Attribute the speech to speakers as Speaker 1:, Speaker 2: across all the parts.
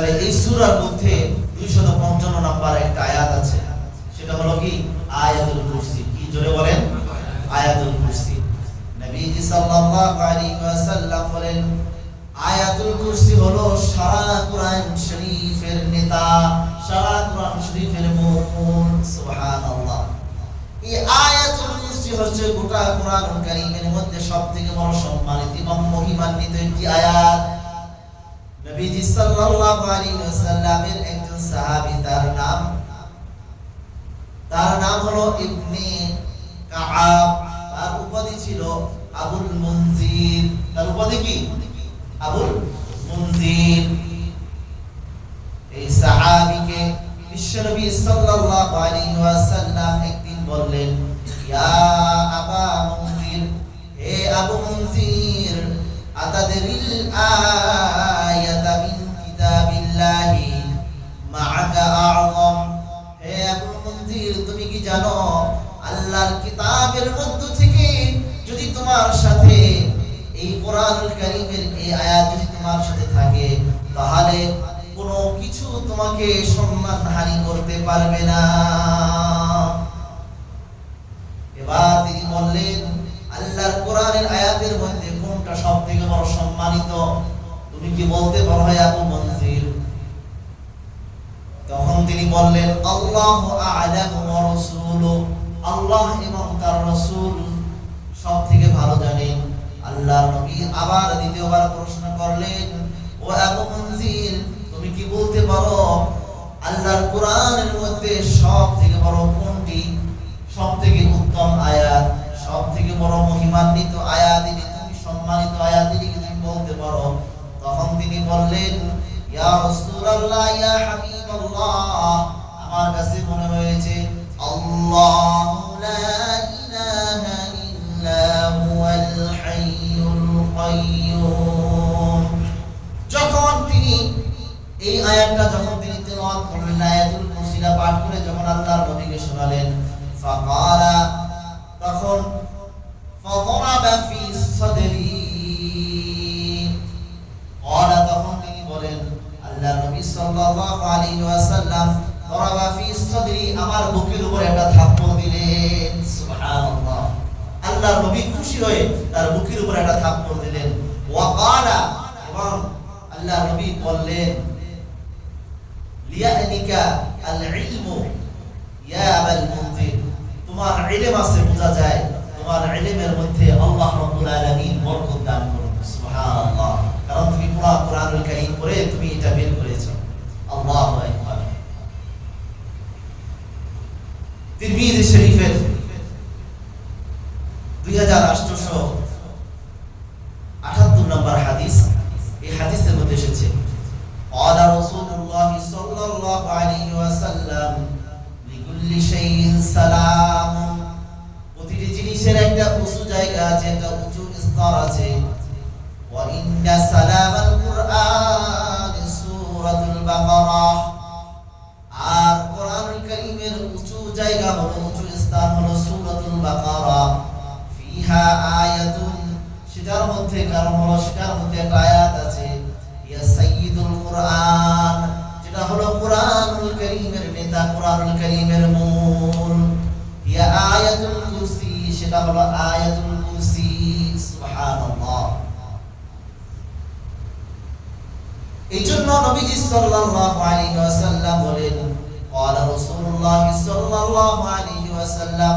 Speaker 1: তাহলে এই সূরার মধ্যে 255 নাম্বার একটা আয়াত আছে। সেটা হলো কি? আয়াতুল কুরসি। কি জোরে বলেন? আয়াতুল কুরসি। নবীজি সাল্লাল্লাহু আলাইহি ওয়াসাল্লাম বলেন, আয়াতুল কুরসি হলো সারা কোরআন শরীফের নেতা, সারা কোরআন শরীফের মূল সুবহানাল্লাহ। এই আয়াতুল কুরসি হচ্ছে গোটা কোরআন কারীমের মধ্যে সবথেকে বড় সম্মানিত এবং মহিমান্বিত একটি আয়াত। নবীজি সাল্লাল্লাহু আলাইহি ওয়াসাল্লামের একজন সাহাবী, তার নাম তার নাম হলো ইবনে কাআব। তার উপাধি ছিল আবুল মুনজির। তার উপাধি কি? আবুল মুনজির। এই সাহাবীকে বিশ্বনবী সাল্লাল্লাহু আলাইহি ওয়াসাল্লাম একদিন বললেন, ইয়া আবা মুনজির, হে আবু মুনজির, আতাদরিল আয়াতা কিতাবের মধ্য থেকে যদি তোমার সাথে এই কোরআনুল কারীমের এই আয়াত যদি তোমার সাথে থাকে, তাহলে কোনো কিছু তোমাকে সম্মান হানি করতে পারবে না। এবার তিনি বললেন, আল্লাহর কোরআনের আয়াতের মধ্যে কোনটা সবথেকে বড় সম্মানিত? তুমি কি বলতে পারো হে আবু মনজির তখন তিনি বললেন, আল্লাহ আ'লামু ওয়া রাসূলু আল্লাহ এবং তার রসুল সব থেকে ভালো জানেন। আল্লাহ নবী আবার দ্বিতীয়বার প্রশ্ন করলেন, ও আবু তুমি কি বলতে পারো, আল্লাহর কোরআনের মধ্যে সব থেকে বড় কোনটি? সব থেকে উত্তম আয়াত সব থেকে বড় মহিমান্বিত আয়াত, এটি তুমি সম্মানিত আয়াত, এটি তুমি বলতে পারো? তখন তিনি বললেন, ইয়া রাসূলুল্লাহ, ইয়া হাবিবাল্লাহ, আমার কাছে মনে হয়েছে আল্লাহু লা ইলাহা ইল্লা হুয়াল হাইয়ুল কাইয়্যুম যখন তিনি এই আয়াতটা যখন তিনি তেলাওয়াত করলেন আয়াতুল কুরসিটা পাঠ করে যখন আল্লাহর নবীকে শোনালেন ফাকালা তখন ফাদরাবা ফি সাদরি قال তখন তিনি বলেন আল্লাহর নবী সাল্লাল্লাহু আলাইহি ওয়াসাল্লাম দরাবা ফি সাদরি আমার বুকের উপর একটা থাপ্পড় দিলেন সুবহানাল্লাহ। আল্লাহর নবী খুশি হয়ে তার বুকের উপর একটা থাপ্পড় দিলেন। ওয়া ক্বালা এবং আল্লাহর নবী বললেন লিয়ানিকা আল ইলমু ইয়া আবাল মুনজির। তোমার ইলম আছে, বোঝা যায়। তোমার ইলমের মধ্যে আল্লাহ রাব্বুল জায়গা আছে একটা উঁচু স্তর আছে وإن سلام القرآن سورة البقرة আর কোরআনুল কারীমের উঁচু জায়গা হলো উঁচু স্থান হলো সূরাতুল বাকারা ফিহা আয়াতুন সেটার মধ্যে কারণ হলো সেটার মধ্যে একটা আয়াত আছে ইয়া সাইয়্যিদুল কোরআন যেটা হলো কোরআনুল কারীমের নেতা কোরআনুল কারীমের মূল ইয়া আয়াতুল কুরসি সেটা হলো আয়াতুল কুরসি সুবহানাল্লাহ এই জন্য নবীজি সাল্লাল্লাহু আলাইহি ওয়াসাল্লাম বলেন قال رسول الله صلى الله عليه وسلم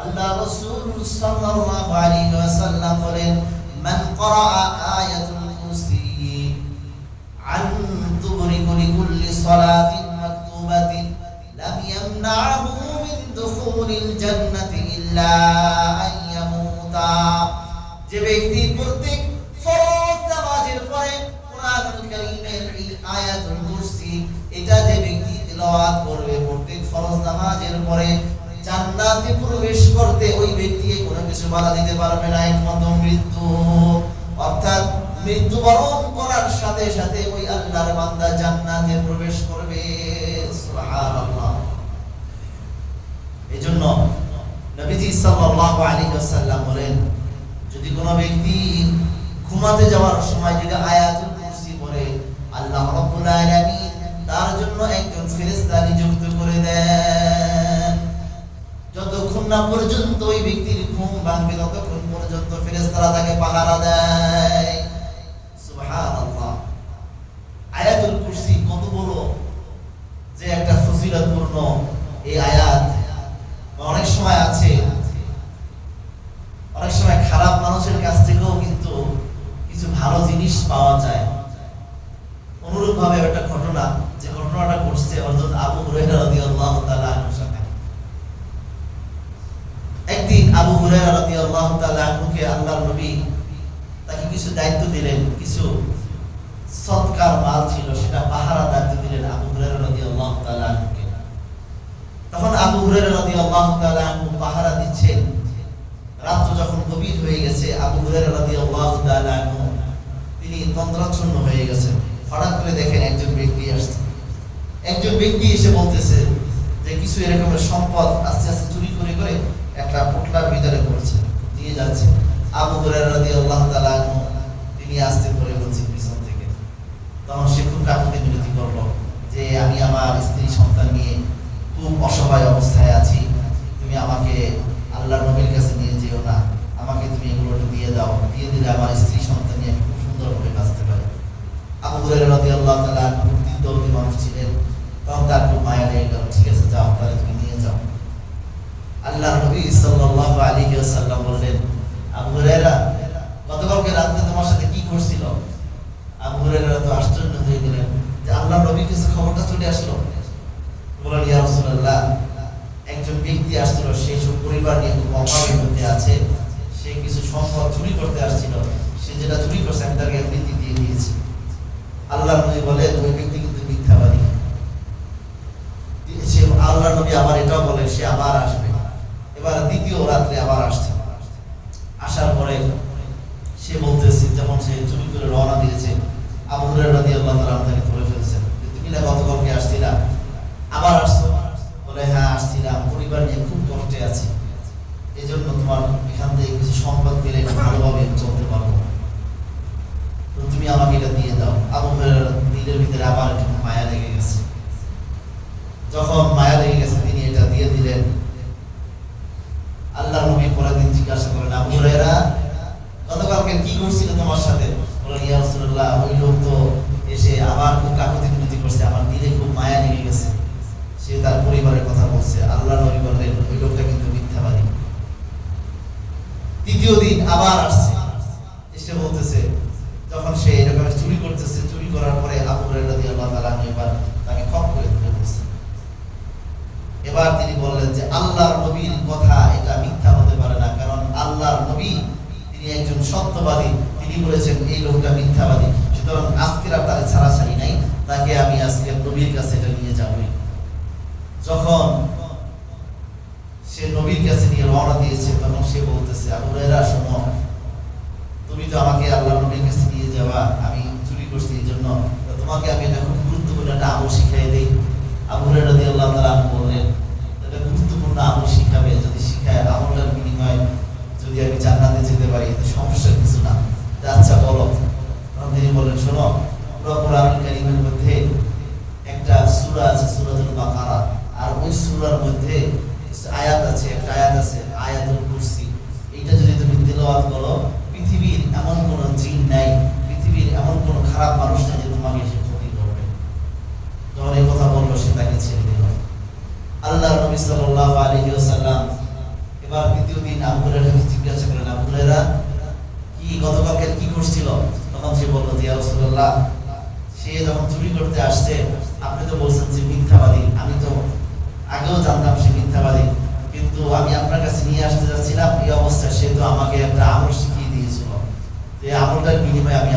Speaker 1: আল্লাহ রাসূল সাল্লাল্লাহু আলাইহি ওয়াসাল্লাম বলেন মান قرأ আয়াতুল তেলাওয়াত করবে, প্রত্যেক ফরজ নামাজের পরে জান্নাতে প্রবেশ করতে ওই ব্যক্তিকে কোনো কিছু বাধা দিতে পারবে না মৃত্যু। অর্থাৎ মৃত্যুবরণ করার সাথে সাথে ওই আল্লাহর বান্দা জান্নাতে প্রবেশ করবে। সুবহানাল্লাহ। এজন্য নবীজি সাল্লাল্লাহু আলাইহি ওয়াসাল্লাম বলেন, যদি কোনো ব্যক্তি ঘুমাতে যাওয়ার সময় যদি আয়াতুল কুরসি পড়ে, আল্লাহ রাব্বুল আলামিন তার জন্য একজন ফেরেশতা নিযুক্ত করে দেন। যতক্ষণ না পর্যন্ত ওই ব্যক্তির ঘুম ভাঙবে, ততক্ষণ পর্যন্ত ফেরেশতারা তাকে পাহারা দেয়। আয়াতুল কুরসি কত বড় যে একটা ফজিলতপূর্ণ এই আয়াত। অনেক সময় আছে, অনেক সময় খারাপ মানুষের কাছ থেকেও কিন্তু কিছু ভালো জিনিস পাওয়া যায়। অনুরূপ ভাবে একটা ঘটনা ঘটনাটা ঘটছে অর্থাৎ আবু হুরাইরা রাদিয়াল্লাহু তাআলা সাথে। একদিন আবু হুরাইরা রাদিয়াল্লাহু তাআলা আনহুকে আল্লাহর নবী তাকে কিছু দায়িত্ব দিলেন, কিছু সৎকার মাল ছিল, সেটা পাহারা দায়িত্ব দিলেন আবু হুরাইরা রাদিয়াল্লাহু তাআলা আনহুকে। তখন আবু হুরাইরা রাদিয়াল্লাহু তাআলা আনহু পাহারা দিচ্ছেন। রাত্র যখন গভীর হয়ে গেছে, আবু হুরায়রা রাদিয়াল্লাহু তাআলা আনহু, তিনি তন্দ্রাচ্ছন্ন হয়ে গেছেন। হঠাৎ করে দেখেন একজন ব্যক্তি আসছে। একজন ব্যক্তি এসে বলতেছে যে কিছু এরকমের সম্পদ আস্তে আস্তে চুরি করে করে একটা পোটলার ভিতরে পড়ছে দিয়ে যাচ্ছে। আবু হুরায়রা রাদিয়াল্লাহু তাআলা আনহু, তিনি আসতে করে বলছেন পিছন থেকে। তখন সে খুব কাকুতি মিনতি করল যে, আমি আমার স্ত্রী সন্তান নিয়ে খুব অসহায় অবস্থায় আছি। তুমি আমাকে আল্লাহ নবীর কাছে নিয়ে যেও না। আমাকে তুমি এগুলো দিয়ে দাও। দিয়ে দিলে আমার স্ত্রী সন্তান নিয়ে আমি খুব সুন্দরভাবে বাঁচতে পারি। আবু হুরায়রা রাদিয়াল্লাহু তাআলা খুব দিনদর্দি মানুষ ছিলেন। তখন তার খুব মায়া লেগে গেল ঠিক আছে, যাও, তাহলে তুমি নিয়ে যাও। আল্লাহ নবী সাল্লাল্লাহু আলাইহি ওয়াসাল্লাম বললেন, আবু হুরায়রা, গতকালকে রাতে তোমার সাথে কি করছিল? আবু হুরায়রা তো আশ্চর্য হয়ে গেলেন, যে আল্লাহ নবীর কাছে খবরটা চলে আসলো? বললেন, ইয়া রাসূলুল্লাহ, একজন ব্যক্তি আসছিল, সে সব পরিবার নিয়ে খুব অভাবের মধ্যে আছে, সে কিছু সম্পদ চুরি করতে আসছিল, সে যেটা চুরি করছে আমি তাকে এমনিতে দিয়ে দিয়েছি। আল্লাহ নবী বলে ওই ব্যক্তি কিন্তু মিথ্যাবাদী সে আল্লাহ নবী আবার এটাও বলে সে আবার আসবে। এবার দ্বিতীয় রাত্রে আবার আসছে। আসার পরে সে বলতেছে যখন সে চুরি করে রওনা দিয়েছে তাকে ধরে ফেলছেন তুমি না গতকালকে আবার আসছো? বলে হ্যাঁ আসছিলাম। পরিবার নিয়ে খুব কষ্টে আছি। এই জন্য তোমার এখান থেকে কিছু সম্পদ পেলে ভালোভাবে চলতে পারব। তুমি আমাকে এটা দিয়ে দাও। আবু হুরায়রার দিলের ভিতরে আবার একটু মায়া লেগে গেছে। যখন মায়া লেগে গেছে, তিনি এটা দিয়ে দিলেন। আল্লাহ নবী পরের দিন জিজ্ঞাসা করেন আবু হুরায়রা গতকালকে কি করছিল তোমার সাথে? বলেন ইয়া রাসূলুল্লাহ, ওই লোক তো এসে আবার খুব কাকুতি মিনতি করছে, আমার দিলে খুব মায়া লেগে গেছে। সে তার পরিবারের কথা বলছে। আল্লাহ নবী বললেন, ওই লোকটা কিন্তু মিথ্যাবাদী। তৃতীয় দিন আবার আসছে এসে বলতেছে যখন সে এরকম চুরি করতেছে চুরি করার পরে আবু হুরায়রা রাদিয়াল্লাহু তাআলা আনহু এবার তাকে খপ করে ধরে বলছে এবার তিনি বললেন যে আল্লাহর নবীর কথা এটা মিথ্যা হতে পারে না, কারণ আল্লাহর নবী তিনি একজন সত্যবাদী। তিনি বলেছেন, এই লোকটা মিথ্যাবাদী। সুতরাং আজকের আর তার ছাড়াছাড়ি নাই। তাকে আমি আজকে নবীর কাছে এটা নিয়ে যাবই। যখন সে নবীর কাছে নিয়ে রওনা দিয়েছে, তখন সে বলতেছে, আবু হুরায়রা, শোনো, তুমি তো আমাকে আল্লাহ নবীর কাছে নিয়ে যাওয়া, আমি চুরি করছি এই জন্য তোমাকে আমি এটা খুব গুরুত্বপূর্ণ একটা আমল শিখাই দিই। আবু হুরায়রা রাদিয়াল্লাহু তাআলা আনহু বললেন এটা গুরুত্বপূর্ণ আমল শিখাবে যদি শিখায় আমলের বিনিময়ে যদি আমি জান্নাতে যেতে পারি তো সমস্যা কিছু না তো আচ্ছা বলো। তিনি বললেন শোনো কোরআনুল মধ্যে একটা সূরা আছে, সূরাতুল বাকারা। আর ওই সূরার মধ্যে আয়াত আছে, একটা আয়াত আছে, আয়াতুল কুরসি। এইটা যদি তুমি তেলাওয়াত করো, পৃথিবীর এমন কোনো জিন নাই, পৃথিবীর এমন কোনো খারাপ মানুষ নাই যে তোমাকে সে ক্ষতি করবে। যখন এই কথা বলল, সে তাকে ছেড়ে দিল। আল্লাহ নবী সাল্লাল্লাহু আলাইহি ওয়াসাল্লাম এবার দ্বিতীয় দিন আবু হুরায়রাকে জিজ্ঞাসা করলেন, আবু হুরায়রা কি গতকালকে কি করছিল? তখন সে বলল যে রসুল্লাহ সে যখন চুরি করতে আসছে, আপনি তো বলছেন যে মিথ্যাবাদী। আমি তো আগেও জানতাম সে মিথ্যাবাদী। কিন্তু আমি আপনার কাছে নিয়ে আসতে যাচ্ছিলাম, এই অবস্থায় সে তো আমাকে একটা আমল শিখিয়ে দিয়েছিল। যে আমলটার বিনিময়ে আমি